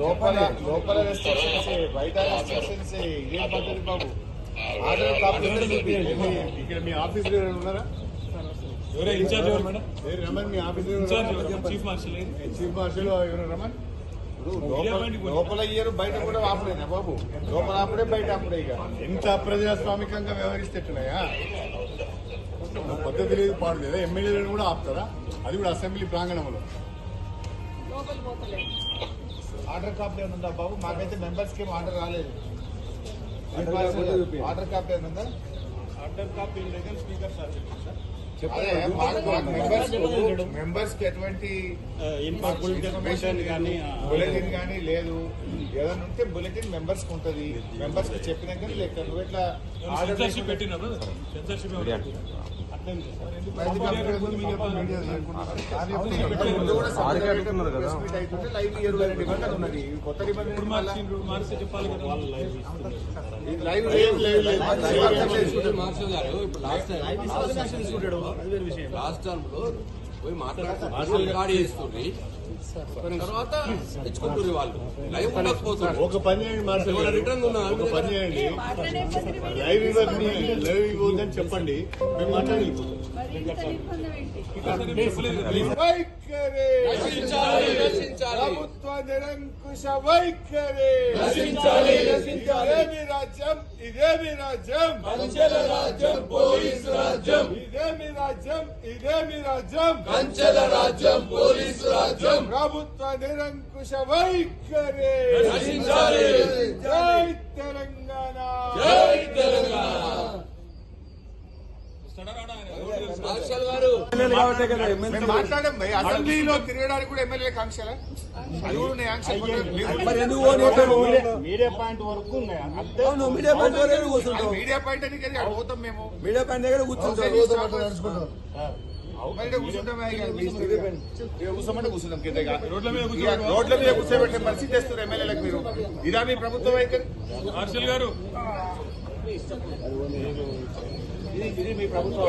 లోపల లోపల రెస్ట్రిక్షన్స్ బయట రెస్ట్రిక్షన్స్ ఇదేం పద్ధతి బాబు? ఆర్డర్ ఇక్కడ మీ ఆఫీస్ ఉన్నారా? ఎవరే ఇన్ఛార్జ్ ఎవరు మేడం? ఏ రమణ్ మీ office? Chief marshal? Chief marshal ఎవరు రమణ్? లోపల- ఇయ్యరు బయట కూడా ఆపలేనా బాబు? లోపల ఆపడే బయట ఆపడే ఇక. ఎంత ప్రజాస్వామికంగా వ్యవహరిస్తే ఎట్లున్నాయా పద్ధతి లేదు పాడు లేదా. ఎమ్మెల్యేలను కూడా ఆపుతారా? అది కూడా అసెంబ్లీ ప్రాంగణంలో. లోపల పోతలేదు. ఆర్డర్ కాపీ ఏమైనా ఉందా బాబు? మాకైతే మెంబర్స్కి ఏం ఆర్డర్ రాలేదు. ఆర్డర్ కాపీ ఏమైనా ఉందా? ఆర్డర్ కాపీ దగ్గర స్పీకర్ సార్ మెంబర్స్ కు- మెంబర్స్కి ఎటువంటి ఇన్ఫర్మేషన్ కానీ బులెటిన్ కానీ లేదు. ఏదైనా ఉంటే బులెటిన్ మెంబర్స్కి ఉంటది. మెంబర్స్కి చెప్పినాక లేక నువ్వు ఇట్లా ఆర్డర్ పెట్టినా లాస్ట్ టర్మ్లో పోయి మాట్లాడుతున్నారు చేస్తుంది తర్వాత తెచ్చుకుంటారు వాళ్ళు. లైవ్ ఉండకపోతుంది ఒక పని చేయండి. రిటర్న్ ఉన్నా ఒక పని చేయండి. లైవ్ ఇవ్వకండి లైవ్ ఇవ్వద్దని చెప్పండి. మేము మాట్లాడి ప్రభుత్వ నిరంకుశ వైఖరి. ఇదేమి రాజ్యం? ఇదేమి రాజ్యం? కంచెల రాజ్యం పోలీస్ రాజ్యం. ఇదేమి రాజ్యం? ఇదేమి రాజ్యం? కంచెల రాజ్యం పోలీస్ రాజ్యం. ప్రభుత్వ నిరంకుశ వైఖరి. జై తెలంగాణ. జై. అసెంబ్లీలో తిరగడానికి కూడా ఎమ్మెల్యే ఆంక్షలు మీడియా పాయింట్ వరకు మీడియా పాయింట్ కూర్చుంటాం మీడియా అడుగుతాం మేము. మీడియా పాయింట్ దగ్గర కూర్చుంటాం కూర్చుంటాం కింద. రోడ్ల మీద కూర్చోబెట్టే పరిస్థితి చేస్తారు ఎమ్మెల్యేలకు మీరు. ఇదా మీ ప్రభుత్వ వైఖరి గారు. ఇది మీ ప్రభుత్వం.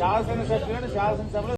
శాసనసభ్యులను శాసనసభలో